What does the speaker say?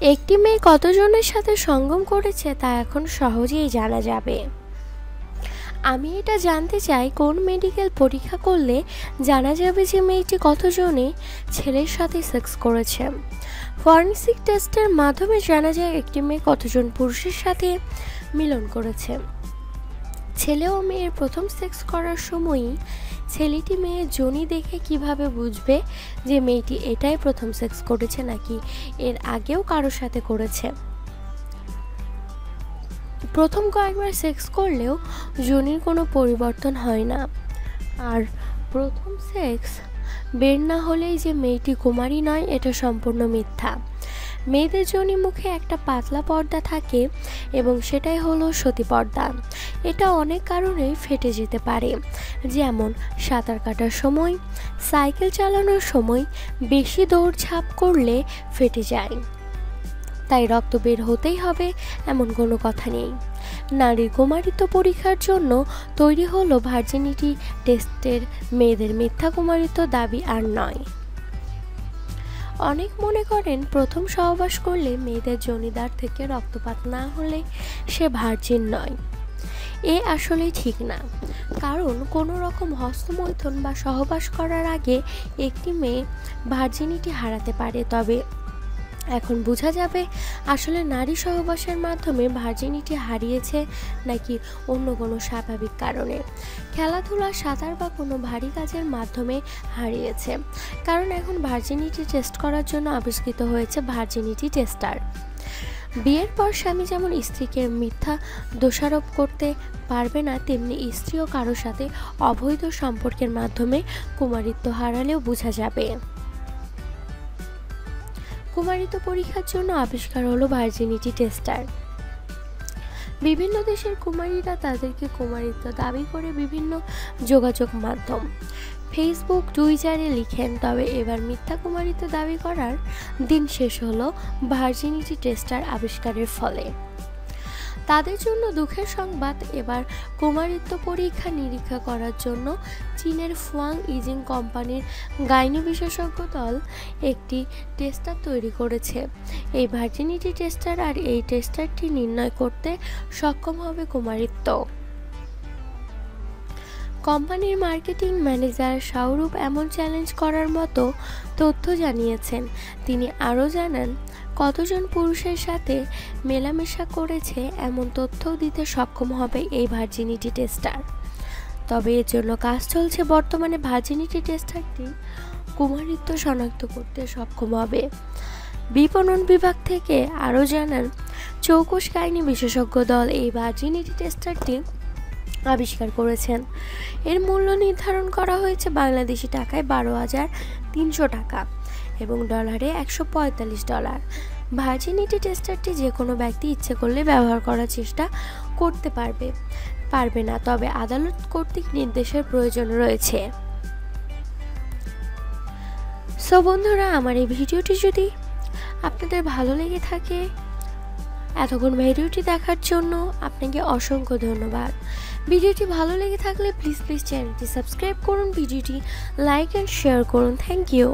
একটি মেয়ে কতজনের সাথে সঙ্গম করেছে তা এখন সহজেই জানা যাবে। আমি এটা জানতে চাই, কোন মেডিকেল পরীক্ষা করলে জানা যাবে যে মেয়েটি কতজনে ছেলের সাথে সেক্স করেছে? ফরেন্সিক টেস্টের মাধ্যমে জানা যায় একটি মেয়ে কতজন পুরুষের সাথে মিলন করেছে। ছেলে ও মেয়ের প্রথম সেক্স করার সময়ই ছেলেটি মেয়ে জনি দেখে কীভাবে বুঝবে যে মেয়েটি এটাই প্রথম সেক্স করেছে নাকি এর আগেও কারোর সাথে করেছে? প্রথম কয়েকবার সেক্স করলেও জনির কোনো পরিবর্তন হয় না। আর প্রথম সেক্স বের না হলেই যে মেয়েটি কুমারী নয়, এটা সম্পূর্ণ মিথ্যা। মেয়েদের জনি মুখে একটা পাতলা পর্দা থাকে এবং সেটাই হলো সতী পর্দা। এটা অনেক কারণেই ফেটে যেতে পারে। যেমন, সাঁতার কাটার সময়, সাইকেল চালানোর সময় বেশি দৌড়ঝাঁপ করলে ফেটে যায়। তাই রক্ত বের হতেই হবে, এমন কোনো কথা নেই। নারীর কুমারিত্ব পরীক্ষার জন্য তৈরি হলো ভার্জিনিটি টেস্টের মেয়েদের মিথ্যা কুমারিত্ব দাবি আর নয়। অনেক মনে করেন, প্রথম সহবাস করলে মেয়েদের জনিদার থেকে রক্তপাত না হলে সে ভার্জিন নয়। এ আসলে ঠিক না। কারণ কোনো রকম হস্তমৈথন বা সহবাস করার আগে একটি মেয়ে ভার্জিনিটি হারাতে পারে, তবে এখন বোঝা যাবে আসলে নারী সহবাসের মাধ্যমে ভার্জিনিটি হারিয়েছে নাকি অন্য কোনো স্বাভাবিক কারণে। খেলাধুলা সাঁতার বা কোনো ভারী কাজের মাধ্যমে হারিয়েছে। কারণ এখন ভার্জিনিটি টেস্ট করার জন্য আবিষ্কৃত হয়েছে ভার্জিনিটি টেস্টার বিয়ের পর স্বামী যেমন স্ত্রীকে মিথ্যা দোষারোপ করতে পারবে না, তেমনি স্ত্রীও কারোর সাথে অবৈধ সম্পর্কের মাধ্যমে কুমারিত্ব হারালেও বোঝা যাবে। কুমারিত্ব পরীক্ষার জন্য আবিষ্কার হলো ভার্জিনিটি টেস্টার। বিভিন্ন দেশের কুমারীরা তাদেরকে কুমারিত্ব দাবি করে বিভিন্ন যোগাযোগ মাধ্যম। ফেসবুক, টুইটারে লিখেন, তবে এবার মিথ্যা কুমারিত্ব দাবি করার দিন শেষ হলো ভার্জিনিটি টেস্টার আবিষ্কারের ফলে। তাদের জন্য দুঃখের সংবাদ। এবার কুমারিত্ব পরীক্ষা নিরীক্ষা করার জন্য চীনের ফুয়াং ইজিং কোম্পানির গাইনি বিশেষজ্ঞ দল একটি টেস্টার তৈরি করেছে। এই ভার্জিনিটি টেস্টার আর এই টেস্টারটি নির্ণয় করতে সক্ষম হবে কুমারিত্ব। কোম্পানির মার্কেটিং ম্যানেজার শাহরুখ এমন চ্যালেঞ্জ করার মতো তথ্য জানিয়েছেন। তিনি আরও জানান কতজন পুরুষের সাথে মেলামেশা করেছে এমন তথ্যও দিতে সক্ষম হবে এই ভার্জিনিটি টেস্টার। তবে এর জন্য কাজ চলছে বর্তমানে ভার্জিনিটি টেস্টারটি কুমারিত্ব শনাক্ত করতে সক্ষম হবে। বিপণন বিভাগ থেকে আরও জানান চৌকস কাহিনী বিশেষজ্ঞ দল এই ভার্জিনিটি টেস্টারটি আবিষ্কার করেছেন। এর মূল্য নির্ধারণ করা হয়েছে বাংলাদেশি টাকায় বারো হাজার তিনশো টাকা। এবং ডলারে একশো পঁয়তাল্লিশ ডলার। ভার্জিনিটি টেস্টারটি যে কোনো ব্যক্তি ইচ্ছে করলে ব্যবহার করার চেষ্টা করতে পারবে পারবে না, তবে আদালত কর্তৃক নির্দেশের প্রয়োজন রয়েছে। সো বন্ধুরা, আমার এই ভিডিওটি যদি আপনাদের ভালো লেগে থাকে, এতক্ষণ ভিডিওটি দেখার জন্য আপনাকে অসংখ্য ধন্যবাদ। ভিডিওটি ভালো লেগে থাকলে প্লিজ প্লিজ চ্যানেলটি সাবস্ক্রাইব করুন, ভিডিওটি লাইক অ্যান্ড শেয়ার করুন। Thank you